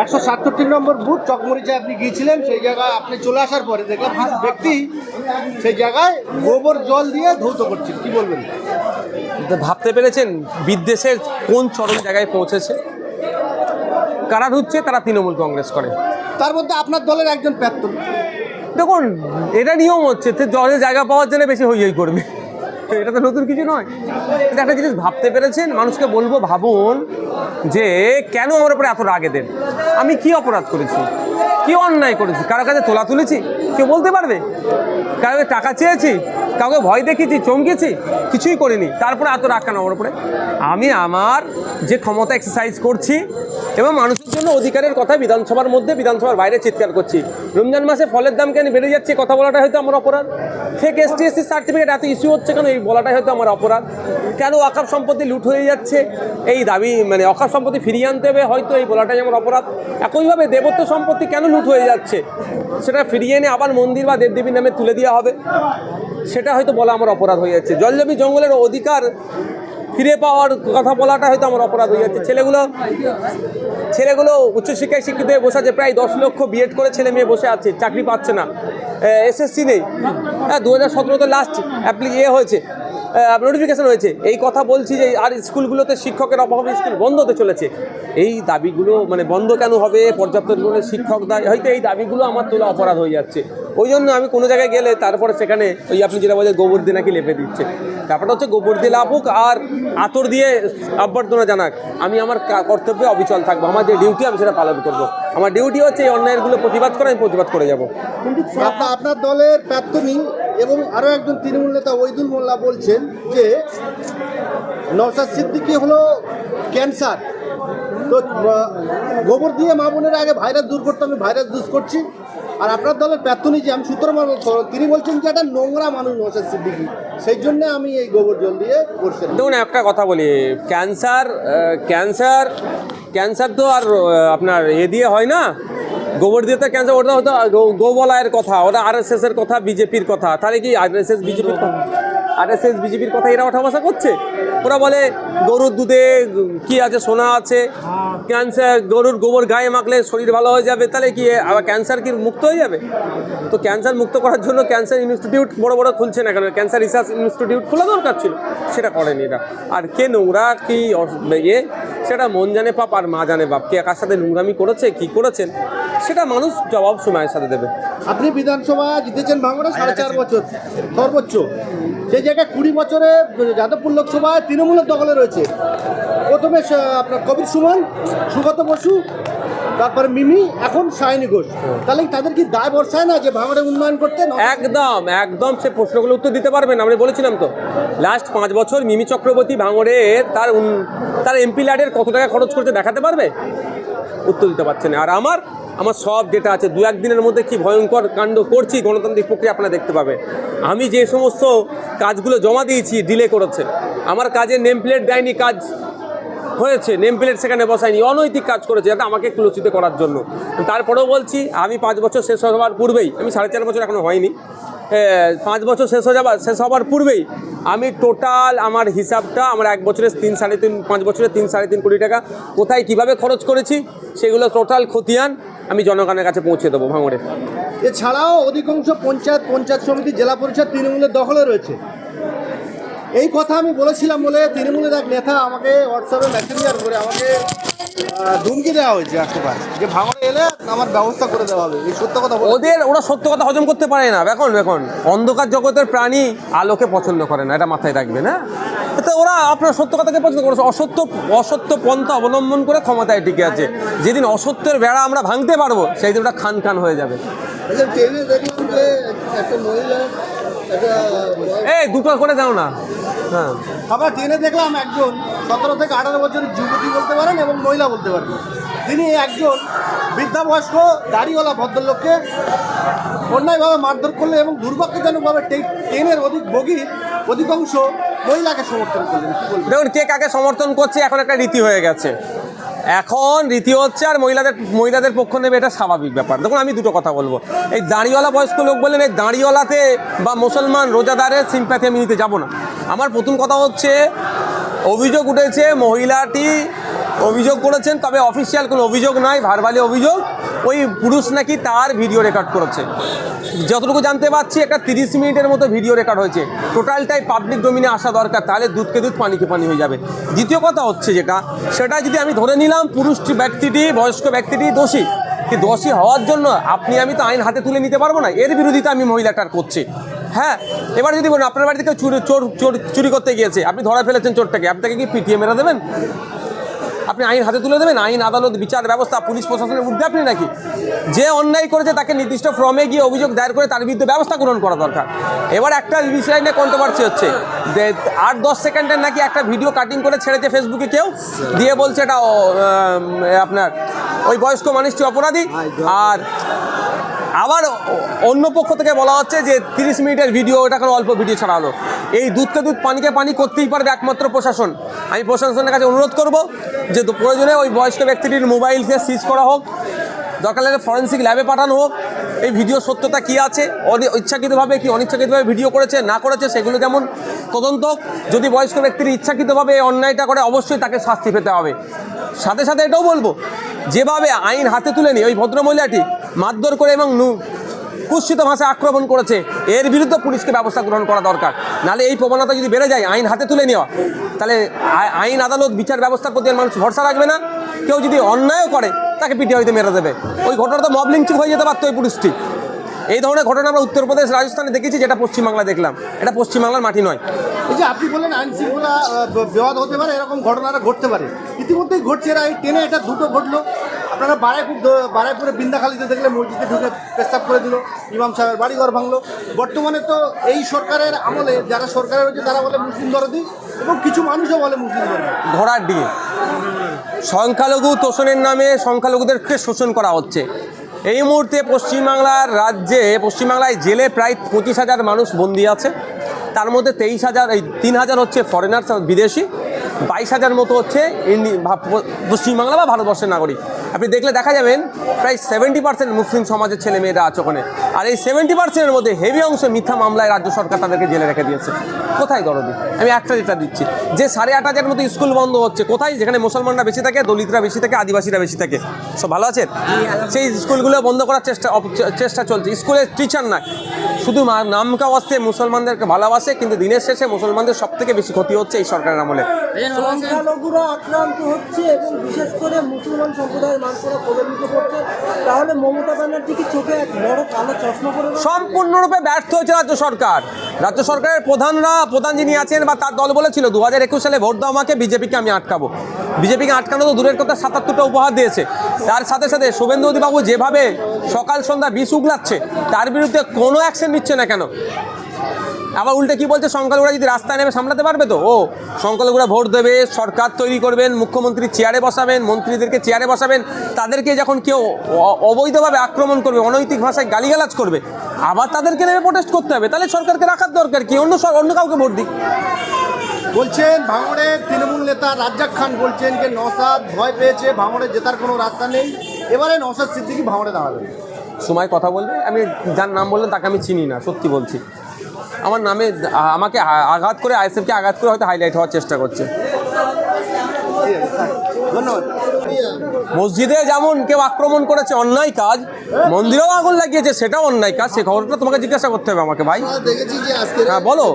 একশো সাতষট্টি নম্বর বুথ চকমরিচা আপনি গিয়েছিলেন সেই জায়গায় আপনি চলে আসার পরে দেখলাম ব্যক্তি সেই জায়গায় গোবর জল দিয়ে ধৌত করছেন কি বলবেন? ভাবতে পেরেছেন বিদ্বেষের কোন চরম জায়গায় পৌঁছেছে? কারা ঢুকছে? তারা তৃণমূল কংগ্রেস করে। তার মধ্যে আপনার দলের একজন প্রাক্তন। দেখুন এটা নিয়ম হচ্ছে যে জলের জায়গা পাওয়ার জন্য বেশি হই হই করবে। এটা তো নতুন কিছু নয়। একটা জিনিস ভাবতে পেরেছেন মানুষকে বলব ভাবুন যে কেন আমার উপরে এত রাগে এদের? আমি কি অপরাধ করেছি? কি অন্যায় করেছি? কারও কাছে তোলা তুলেছি? কেউ বলতে পারবে? কারও টাকা চেয়েছি? কাউকে ভয় দেখিয়েছি, চমকেছি, কিছুই করিনি। তারপরে এত রাগ কেন আমার উপরে? আমি আমার যে ক্ষমতা এক্সারসাইজ করছি এবং মানুষের জন্য অধিকারের কথা বিধানসভার মধ্যে, বিধানসভার বাইরে চিৎকার করছি। রমজান মাসে ফলের দাম কেন বেড়ে যাচ্ছে? কথা বলাটা হয়তো আমার অপরাধ। Fake S T SC certificate এত ইস্যু হচ্ছে কেন? এই বলাটাই হয়তো আমার অপরাধ। কেন অকাপ সম্পত্তি লুট হয়ে যাচ্ছে? এই দাবি মানে অকাপ সম্পত্তি ফিরিয়ে আনতে হবে, হয়তো এই বলাটাই আমার অপরাধ। একইভাবে দেবত্ব সম্পত্তি কেন লুট হয়ে যাচ্ছে? সেটা ফিরিয়ে এনে আবার মন্দির বা দেবদেবীর নামে তুলে দেওয়া হবে। সেটা হয়তো বলা আমার অপরাধ হয়ে যাচ্ছে। জলজমি জঙ্গলের অধিকার ফিরে পাওয়ার কথা বলাটা হয়তো আমার অপরাধ হয়ে যাচ্ছে। ছেলেগুলো ছেলেগুলো উচ্চশিক্ষায় শিক্ষিত হয়ে বসে আছে, প্রায় দশ লক্ষ বিএড করে ছেলে মেয়ে বসে আছে, চাকরি পাচ্ছে না। এসএসসি নেই। হ্যাঁ দু হাজার সতেরোতে লাস্ট অ্যাপ্লি ইয়ে হয়েছে। নোটিফিকেশন হয়েছে। এই কথা বলছি যে আর স্কুলগুলোতে শিক্ষকের অভাবে স্কুল বন্ধ হতে চলেছে। এই দাবিগুলো মানে বন্ধ কেন হবে? পর্যাপ্ত শিক্ষক দায়, হয়তো এই দাবিগুলো আমার তোলা অপরাধ হয়ে যাচ্ছে। ওই জন্য আমি কোনো জায়গায় গেলে তারপরে সেখানে ওই আপনি যেটা বলেন গোবর দিয়ে নাকি লেপে দিচ্ছে। ব্যাপারটা হচ্ছে গোবর দিয়ে লাপুক আর আতর দিয়ে অভ্যর্থনা জানাক। আমি আমার কর্তব্যে অবিচল থাকব। আমার যে ডিউটি আমি সেটা পালন করব। আমার ডিউটি হচ্ছে এই অন্যায়েরগুলো প্রতিবাদ করে, আমি প্রতিবাদ করে যাব। আপনার আপনার দলের প্রাক্তনী এবং আরও একজন তৃণমূল নেতা ওইদুল মোল্লা বলছেন যে, নওশাদ সিদ্দিকি হলো ক্যান্সার তো গোবর দিয়ে মা বোনের আগে ভাইরাস দূর করতে আমি ভাইরাস দূর করছি। আর আপনার দলের প্রার্থনী যে আমি সূত্র মারফত তিনি বলছেন যে একটা নোংরা মানুষ নওশাদ সিদ্দিকি। সেই জন্য আমি এই গোবর জল দিয়ে করছি দেখুন, একটা কথা বলি, ক্যান্সার ক্যান্সার ক্যান্সার তো আর আপনার এ দিয়ে হয় না। গোবর দিয়ে তো ক্যান্সার, ওটা হতো গোবলায়ের কথা, ওটা আর এর কথা বিজেপির কথা। তাহলে কি আর এস এস বিজেপির কথা? আর এস এস বিজেপির কথা এরা ওঠা বসা করছে? ওরা বলে গরুর দুধে কি আছে সোনা আছে। ক্যান্সার গরুর গোবর গায়ে মাখলে শরীর ভালো হয়ে যাবে তাহলে কি আবার ক্যান্সার কি মুক্ত হয়ে যাবে? তো ক্যান্সার মুক্ত করার জন্য ক্যান্সার ইনস্টিটিউট বড় বড় খুলছে না কেন? ক্যান্সার রিসার্চ ইনস্টিটিউট খোলা দরকার ছিল সেটা করেনি এটা আর কে নোংরা কি ইয়ে সেটা মন জানে পাপ আর মা জানে বাপ। কে কার সাথে নোংরামি করেছে কি করেছেন সেটা মানুষ জবাব সময়ের সাথে দেবে। আপনি বিধানসভা জিতেছেন ভাঙড়ে সাড়ে চার বছর সর্বোচ্চ। সেই জায়গায় কুড়ি বছরে যাদবপুর লোকসভায় তৃণমূলের দখলে রয়েছে। প্রথমে আপনার কবির সুমন সুগত বসু, তারপরে মিমি, এখন সায়নী ঘোষ। তাহলে তাদের কি দায় বর্ষায় না যে ভাঙড়ে উন্নয়ন করতে একদম একদম সে প্রশ্নগুলো উত্তর দিতে পারবেন আমরা বলেছিলাম তো। লাস্ট পাঁচ বছর মিমি চক্রবর্তী ভাঙড়ে তার তার এমপি ল্যাডের কত টাকা খরচ করতে দেখাতে পারবে? উত্তর দিতে পারছে না। আর আমার আমার সব ডেটা আছে। দু একদিনের মধ্যে কি ভয়ঙ্কর কাণ্ড করছি গণতান্ত্রিক প্রক্রিয়া আপনারা দেখতে পাবে আমি যে সমস্ত কাজগুলো জমা দিয়েছি ডিলে করেছে আমার কাজে নেম প্লেট দেয়নি কাজ হয়েছে। নেম প্লেট সেখানে বসায়নি। অনৈতিক কাজ করেছে এটা আমাকে কুলসিত করার জন্য। তারপরেও বলছি আমি পাঁচ বছর শেষ হওয়ার পূর্বেই আমি সাড়ে চার বছর এখনও হয়নি। এ, পাঁচ বছর শেষ হয়ে যাবার শেষ হওয়ার পূর্বেই আমি টোটাল আমার হিসাবটা আমার এক বছরে তিন, সাড়ে তিন, পাঁচ বছরে তিন, সাড়ে তিন কোটি টাকা। কোথায় কীভাবে খরচ করেছি সেগুলো টোটাল খতিয়ান আমি জনগণের কাছে পৌঁছে দেবো ভাঙড়ে। এছাড়াও অধিকাংশ পঞ্চায়েত পঞ্চায়েত সমিতি, জেলা পরিষদ, তৃণমূলের দখলে রয়েছে। এই কথা আমি বলেছিলাম বলে তৃণমূলের এক নেতা আমাকে হোয়াটসঅ্যাপে মেসেঞ্জার করে আমাকে ধুমকি দেওয়া হয়েছে একবার যে ভাঙড়ে এলে আমার ব্যবস্থা করে দেওয়া হবে এই সত্য কথা ওদের ওরা সত্য কথা হজম করতে পারে না। এখন এখন অন্ধকার জগতের প্রাণী আলোকে পছন্দ করে না এটা মাথায় রাখবে না? তো ওরা আপনার সত্য কথাকে পছন্দ করে অসত্য অসত্য পন্থা অবলম্বন করে ক্ষমতায় টিকে আছে। যেদিন অসত্যের বেড়া আমরা ভাঙতে পারব সেই দিন ওটা খান খান হয়ে যাবে। আচ্ছা ট্রেনে দেখলাম যে একটা মহিলা এই দুটো করে দাও না। হ্যাঁ। আবার ট্রেনে দেখলাম একজন সতেরো থেকে আঠারো বছরের যুবতী বলতে পারেন এবং মহিলা বলতে পারেন। তিনি একজন বৃদ্ধা বয়স্ক দাড়িওয়ালা ভদ্রলোককে অন্যায়ভাবে মারধর করলেন এবং দুর্ভাগ্যজনকভাবে ট্রেনের অধিক বগির অধিকাংশ মহিলাকে সমর্থন করলেন। দেখুন কে কাকে সমর্থন করছে এখন একটা রীতি হয়ে গেছে। এখন রীতি হচ্ছে আর মহিলাদের মহিলাদের পক্ষ নেবে এটা স্বাভাবিক ব্যাপার। দেখুন আমি দুটো কথা বলব। এই দাঁড়িওয়ালা বয়স্ক লোক বললেন এই দাঁড়িওয়ালাতে বা মুসলমান রোজাদারের সিম্প্যাথি আমি নিতে যাব না। আমার প্রথম কথা হচ্ছে, অভিযোগ উঠেছে, মহিলাটি অভিযোগ করেছেন, তবে অফিসিয়াল কোনো অভিযোগ নয় ভারবালি অভিযোগ। ওই পুরুষ নাকি তার ভিডিও রেকর্ড করেছে। যতটুকু জানতে পারছি, একটা তিরিশ মিনিটের মতো ভিডিও রেকর্ড হয়েছে। টোটালটাই পাবলিক ডোমিনে আসা দরকার, তাহলে দুধকে দুধ পানিকে পানি হয়ে যাবে। দ্বিতীয় কথা হচ্ছে যেটা, সেটা যদি আমি ধরে নিলাম পুরুষটি ব্যক্তিটি, বয়স্ক ব্যক্তিটি দোষী। কি দোষী হওয়ার জন্য আপনি, আমি তো আইন হাতে তুলে নিতে পারব না? এর বিরোধিতা আমি মহিলাটার করছি। হ্যাঁ এবার যদি বলুন, আপনার বাড়িতে থেকে চুরি, চোর চোর, চুরি করতে গিয়েছে, আপনি ধরা ফেলেছেন চোরটাকে আপনাকে কি পিটিয়ে মেরে দেবেন? আপনি আইন হাতে তুলে দেবেন? আইন, আদালত, বিচার ব্যবস্থা, পুলিশ প্রশাসনের মধ্যে আপনি নাকি? যে অন্যায় করেছে তাকে নির্দিষ্ট ফর্মে গিয়ে অভিযোগ দায়ের করে তার বিরুদ্ধে ব্যবস্থা গ্রহণ করা দরকার। এবার একটা বিষয় নিয়ে কন্ট্রোভার্সি হচ্ছে। আট, দশ সেকেন্ডের নাকি একটা ভিডিও কাটিং করে ছেড়েছে ফেসবুকে কেউ? দিয়ে বলছে এটা আপনার ওই বয়স্ক মানুষটি অপরাধী। আর আবার অন্য পক্ষ থেকে বলা হচ্ছে যে তিরিশ মিনিটের ভিডিও ওটা কোনো অল্প ভিডিও ছাড়া হলো। এই দুধকে দুধ, পানিকে পানি করতেই পারবে একমাত্র প্রশাসন। আমি প্রশাসনের কাছে অনুরোধ করব যে প্রয়োজনে ওই বয়স্ক ব্যক্তিটির মোবাইলকে সিজ করা হোক। দরকার লাগলে ফরেন্সিক ল্যাবে পাঠানো হোক। এই ভিডিও সত্যতা কী আছে? ইচ্ছাকৃতভাবে কি অনিচ্ছাকৃতভাবে ভিডিও করেছে, না করেছে, সেগুলো যেমন তদন্ত। যদি বয়স্ক ব্যক্তির ইচ্ছাকৃতভাবে এই অন্যায়টা করে, অবশ্যই তাকে শাস্তি পেতে হবে। সাথে সাথে এটাও বলব, যেভাবে আইন হাতে তুলে নিয়ে ওই ভদ্রমহিলাটি মারধর করে এবং নু- কুৎসিত ভাষায় আক্রমণ করেছে, এর বিরুদ্ধে পুলিশকে ব্যবস্থা গ্রহণ করা দরকার। নাহলে এই প্রবণতা যদি বেড়ে যায়, আইন হাতে তুলে নেওয়া, তাহলে আই- আইন, আদালত, বিচার ব্যবস্থার প্রতি মানুষ ভরসা রাখবে না। কেউ যদি অন্যায়ও করে, তাকে পিটিয়ে হয়তো মেরে দেবে। ওই ঘটনাটা মবলিং ঠিক হয়ে যেতে পারতো ওই পুলিশটি। এই ধরনের ঘটনা আমরা উত্তরপ্রদেশ রাজস্থানে দেখেছি যেটা পশ্চিমবাংলা দেখলাম। এটা পশ্চিমবাংলার মাটি নয়। এই যে আপনি বললেন আইন শৃঙ্খলা বিবাদ হতে পারে এরকম ঘটনাটা ঘটতে পারে। ইতিমধ্যেই ঘটছে এরা এই ট্রেনে এটা দুটো ঘটলো। আপনারা বারাইপুর বারাইপুরে বিন্দাখালিতে দেখলে মসজিদে ঢুকে পেশাব করে দিল ইমাম সাহেবের বাড়িঘর ভাঙলো। বর্তমানে তো এই সরকারের আমলে যারা সরকারের হচ্ছে তারা বলে মুসলিম দরদি এবং কিছু মানুষও বলে মুসলিম দরদি। ঘোড়ার ডিঙে সংখ্যালঘু তোষণের নামে সংখ্যালঘুদেরকে শোষণ করা হচ্ছে। এই মুহূর্তে পশ্চিমবাংলার রাজ্যে, পশ্চিমবাংলায় জেলে প্রায় পঁচিশ হাজার মানুষ বন্দি আছে। তার মধ্যে তেইশ হাজার, এই তিন হাজার হচ্ছে ফরেনার্স বিদেশি। বাইশ হাজার মতো হচ্ছে ইন্ডি- পশ্চিমবাংলা বা ভারতবর্ষের নাগরিক। আপনি দেখলে দেখা যাবেন, প্রায় সেভেন্টি পার্সেন্ট মুসলিম সমাজের ছেলে মেয়েরা আছে ওখানে। আর এই সেভেন্টি পার্সেন্টের মধ্যে হেভি অংশ মিথ্যা মামলায় রাজ্য সরকার তাদেরকে জেলে রেখে দিয়েছে। কোথায় দরদি আমি একটা যেটা দিচ্ছি, যে সাড়ে আট হাজার মতো স্কুল বন্ধ হচ্ছে, কোথায়? যেখানে মুসলমানরা বেশি থাকে, দলিতরা বেশি থাকে, আদিবাসীরা বেশি থাকে। সব ভালো আছে সেই স্কুলগুলো বন্ধ করার চেষ্টা চেষ্টা চলছে। স্কুলের টিচার না শুধু নামকা অস্তে মুসলমানদেরকে ভালোবাসে, কিন্তু দিনের শেষে মুসলমানদের সব থেকে বেশি ক্ষতি হচ্ছে এই সরকারের আমলে। সংখ্যালঘুরা আক্রান্ত হচ্ছে এবং বিশেষ করে মুসলমান সম্প্রদায়ের করছে। তাহলে মমতা ব্যানার্জি কি চোখে এক বড় কালো? সম্পূর্ণরূপে ব্যর্থ হয়েছে রাজ্য সরকার। রাজ্য সরকারের প্রধানরা, প্রধান যিনি আছেন বা তার দল বলেছিল দু হাজার একুশ সালে ভোট দাও আমাকে, বিজেপিকে আমি আটকাবো। বিজেপিকে আটকানো তো দূরের কথা, সাতাত্তরটা উপহার দিয়েছে। তার সাথে সাথে শুভেন্দু অধিবাবু যেভাবে সকাল সন্ধ্যা বিষ উগলাচ্ছে, তার বিরুদ্ধে কোনো অ্যাকশন নিচ্ছে না কেন? আবার উল্টে কি বলছে সংখ্যালঘুরা যদি রাস্তায় নেমে সামলাতে পারবে তো? ও সংখ্যালঘুরা ভোট দেবে সরকার তৈরি করবেন মুখ্যমন্ত্রী চেয়ারে বসাবেন মন্ত্রীদেরকে চেয়ারে বসাবেন তাদেরকে যখন কেউ অবৈধভাবে আক্রমণ করবে অনৈতিক ভাষায় গালিগালাজ করবে আবার তাদেরকে নেমে প্রোটেস্ট করতে হবে তাহলে সরকারকে রাখার দরকার কি? অন্য অন্য কাউকে ভোট দিক। বলছেন ভাঙড়ের তৃণমূল নেতা রাজ্জাক খান বলছেন যে নসাদ ভয় পেয়েছে ভাঙড়ে জেতার কোনো রাস্তা নেই এবারে নসাদ সিদ্দিকি ভাঙড়ে দাঁড়াবেন। সময় কথা বলবে? আমি যার নাম বললেন তাকে আমি চিনি না সত্যি বলছি। আমার নামে আমাকে আঘাত করে আইএসএফকে আঘাত করে হয়তো হাইলাইট হওয়ার চেষ্টা করছে। ধন্যবাদ। মসজিদে যেমন কেউ আক্রমণ করেছে অন্যায় কাজ মন্দিরেও আগুন লাগিয়েছে সেটাও অন্যায় কাজ সে খবরটা তোমাকে জিজ্ঞাসা করতে হবে আমাকে ভাই। হ্যাঁ, বলো।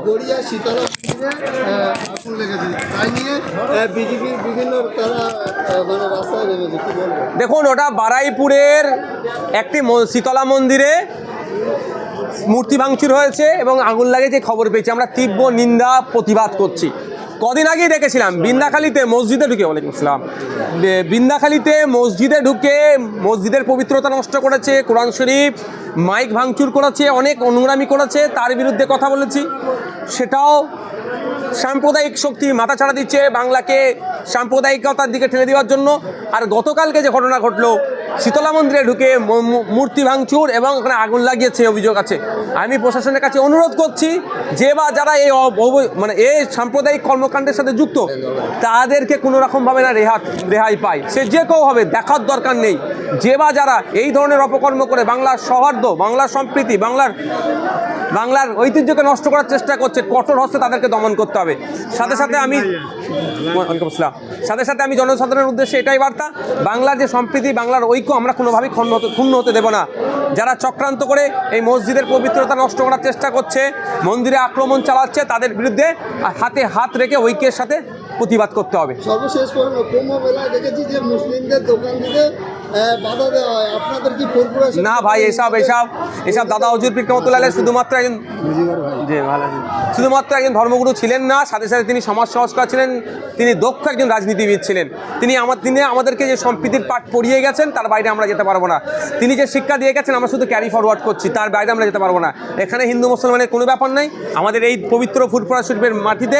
মানে দেখুন ওটা বারাইপুরের একটি শীতলা মন্দিরে মূর্তি ভাঙচুর হয়েছে এবং আগুন লাগে যে খবর পেয়েছি। আমরা তীব্র নিন্দা, প্রতিবাদ করছি। কদিন আগেই দেখেছিলাম, বিন্দাখালিতে মসজিদে ঢুকে, ওয়ালাইকুম আসসালাম। বিন্দাখালিতে মসজিদে ঢুকে মসজিদের পবিত্রতা নষ্ট করেছে, কোরআন শরীফ, মাইক ভাঙচুর করেছে, অনেক অনুগ্রামী করেছে, তার বিরুদ্ধে কথা বলেছি। সেটাও সাম্প্রদায়িক শক্তি মাথা ছাড়া দিচ্ছে বাংলাকে সাম্প্রদায়িকতার দিকে ঠেলে দেওয়ার জন্য। আর গতকালকে যে ঘটনা ঘটলো শীতলা মন্দিরে ঢুকে মূর্তি ভাঙচুর এবং ওখানে আগুন লাগিয়েছে অভিযোগ আছে। আমি প্রশাসনের কাছে অনুরোধ করছি, যে বা যারা এই মানে এই সাম্প্রদায়িক কর্মকাণ্ডের সাথে যুক্ত, তাদেরকে কোনো রকমভাবে না রেহাত রেহাই পায়। সে যে কেউ হবে, দেখার দরকার নেই। যে বা যারা এই ধরনের অপকর্ম করে বাংলার সৌহার্দ্য, বাংলার সম্প্রীতি, বাংলার বাংলার ঐতিহ্যকে নষ্ট করার চেষ্টা করছে, কঠোর হস্তে তাদেরকে দমন করতে হবে। সাথে সাথে আমি ওয়ালাইকুম আসসালাম। সাথে সাথে আমি জনসাধারণের উদ্দেশ্যে এটাই বার্তা বাংলার যে সম্প্রীতি বাংলার ঐক্য আমরা কোনোভাবেই ক্ষুণ্ণ হতে ক্ষুণ্ণ হতে দেবো না যারা চক্রান্ত করে এই মসজিদের পবিত্রতা নষ্ট করার চেষ্টা করছে মন্দিরে আক্রমণ চালাচ্ছে তাদের বিরুদ্ধে হাতে হাত রেখে ঐক্যের সাথে প্রতিবাদ করতে হবে সর্বশেষ প্রশ্ন কুম্ভ মেলায় দেখেছি যে মুসলিমদের দোকান বাধা দেওয়া হয় আপনাদের কি কর্পোরেশন না ভাই এসব এসব এসব দাদা হজুর পিকমতুল্লাহ শুধুমাত্র একজন জি ভালো শুধুমাত্র একজন ধর্মগুরু ছিলেন না সাথে সাথে তিনি সমাজ সংস্কার ছিলেন তিনি দক্ষ একজন রাজনীতিবিদ ছিলেন। তিনি আমার দিনে আমাদেরকে যে সম্প্রীতির পাঠ পড়িয়ে গেছেন তার বাইরে আমরা যেতে পারব না। তিনি যে শিক্ষা দিয়ে গেছেন আমরা শুধু ক্যারি ফরওয়ার্ড করছি তার বাইরে আমরা যেতে পারব না। এখানে হিন্দু মুসলমানের কোনো ব্যাপার নেই। আমাদের এই পবিত্র ফুটপড়া শিল্পের মাটিতে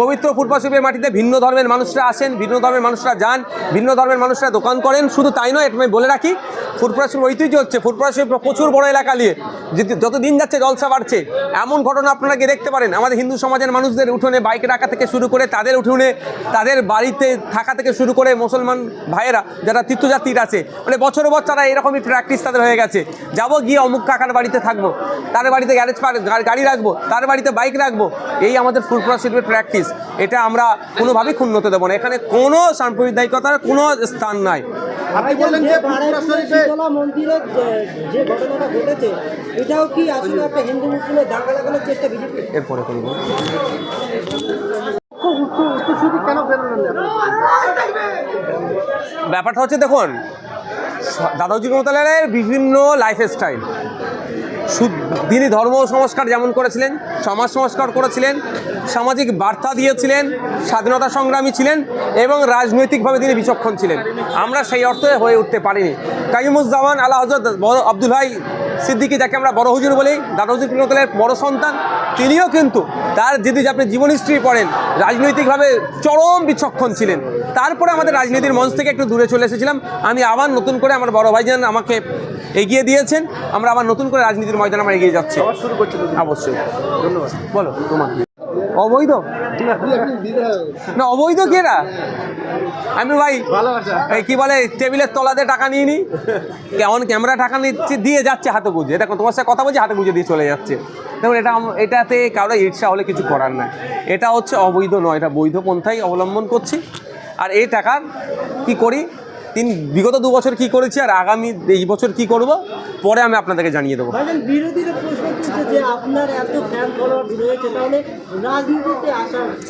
পবিত্র ফুটপড়া শিল্পের মাটিতে ভিন্ন ধর্মের মানুষরা আসেন ভিন্ন ধর্মের মানুষরা যান ভিন্ন ধর্মের মানুষরা দোকান করেন শুধু তাই নয় এটা আমি বলে রাখি শিল্প ঐতিহ্য হচ্ছে শিল্প প্রচুর বড় এলাকা নিয়ে। যেতে- দিন যাচ্ছে জলসা বাড়ছে, এমন ঘটনা আপনারা গিয়ে দেখতে পারেন। আমাদের হিন্দু সমাজের মানুষদের উঠোনে বাইক রাখা থেকে শুরু করে তাদের উঠোনে, তাদের বাড়িতে থাকা থেকে শুরু করে মুসলমান ভাইয়েরা, যারা তীর্থযাত্রীরা আছে মানে বছর বছর এরকমই প্র্যাকটিস তাদের হয়ে গেছে। যাব গিয়ে অমুক কাকার বাড়িতে থাকব, তার বাড়িতে গ্যারেজ গাড়ি রাখব, তার বাড়িতে বাইক রাখব, এই আমাদের ফুটপড়া শিল্পের প্র্যাকটিস এটা আমরা কোনোভাবেই ক্ষুণ্ণ হতে দেবো না। এখানে কোনো সাম্প্রদায়িকতার কোনো স্থান নাই। আপনি বললেন যে শীতলা মন্দিরের যে- ঘটনাটা ঘটেছে এটাও কি আসলে একটা হিন্দু মুসলিমের দাঙ্গা লাগানোর চেষ্টা বিজেপি? এরপরে করব। ব্যাপারটা হচ্ছে দেখুন দাদাজি মমতালের বিভিন্ন লাইফ স্টাইল তিনি ধর্ম সংস্কার যেমন করেছিলেন, সমাজ সংস্কার করেছিলেন, সামাজিক বার্তা দিয়েছিলেন, স্বাধীনতা সংগ্রামী ছিলেন এবং রাজনৈতিকভাবে তিনি বিচক্ষণ ছিলেন। আমরা সেই অর্থে হয়ে উঠতে পারিনি। কাইমুজ্জামান আল্লাহ হজরত আব্দুল ভাই সিদ্দিকি যাকে আমরা বড় হুজুর বলি দাদা হুজুর পিনতলের বড় সন্তান তিনিও কিন্তু তার যদি আপনি জীবন হিস্ট্রি পড়েন রাজনৈতিকভাবে চরম বিচক্ষণ ছিলেন। তারপরে আমাদের রাজনীতির মঞ্চ থেকে একটু দূরে চলে এসেছিলাম। আমি আবার নতুন করে আমার বড় ভাইজান আমাকে এগিয়ে দিয়েছেন। আমরা আবার নতুন করে রাজনীতির ময়দান আমরা এগিয়ে যাচ্ছি। অবশ্যই। ধন্যবাদ। বলো তোমার। অবৈধ? না অবৈধ কে না? আমি ভাই এই কি বলে টেবিলের তলাতে টাকা নিয়ে নি। কেমন ক্যামেরা টাকা নিচ্ছে দিয়ে যাচ্ছে হাতে গুঁজে। দেখো তোমার সাথে কথা বলছি হাতে গুঁজে দিয়ে চলে যাচ্ছে। দেখুন এটা এটাতে কারও ঈর্ষা হলে কিছু করার নাই। এটা হচ্ছে অবৈধ নয় এটা বৈধ পন্থাই অবলম্বন করছি। আর এই টাকার কি করি? তিন বিগত দু বছর কি করেছি আর আগামী এই বছর কি করব পরে আমি আপনাদেরকে জানিয়ে দেবো।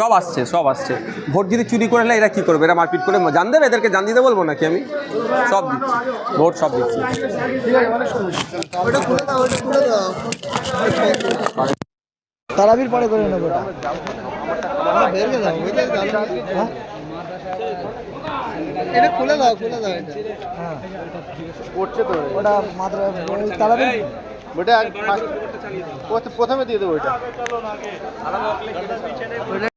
সব আসছে সব আসছে। ভোট যদি চুরি করে এলে এরা কী করবে? এরা মারপিট করে জান দেবে এদেরকে জান দিতে বলব নাকি আমি? সব দিচ্ছি। ভোট সব দিচ্ছি। তারাবির পরে করে নেব হ্যাঁ এটা খুলে দাও খুলে দাও এটা। করছে তো ওটা মাত্র তারাবির ওটা প্রথমে দিয়ে দেবো ওইটা।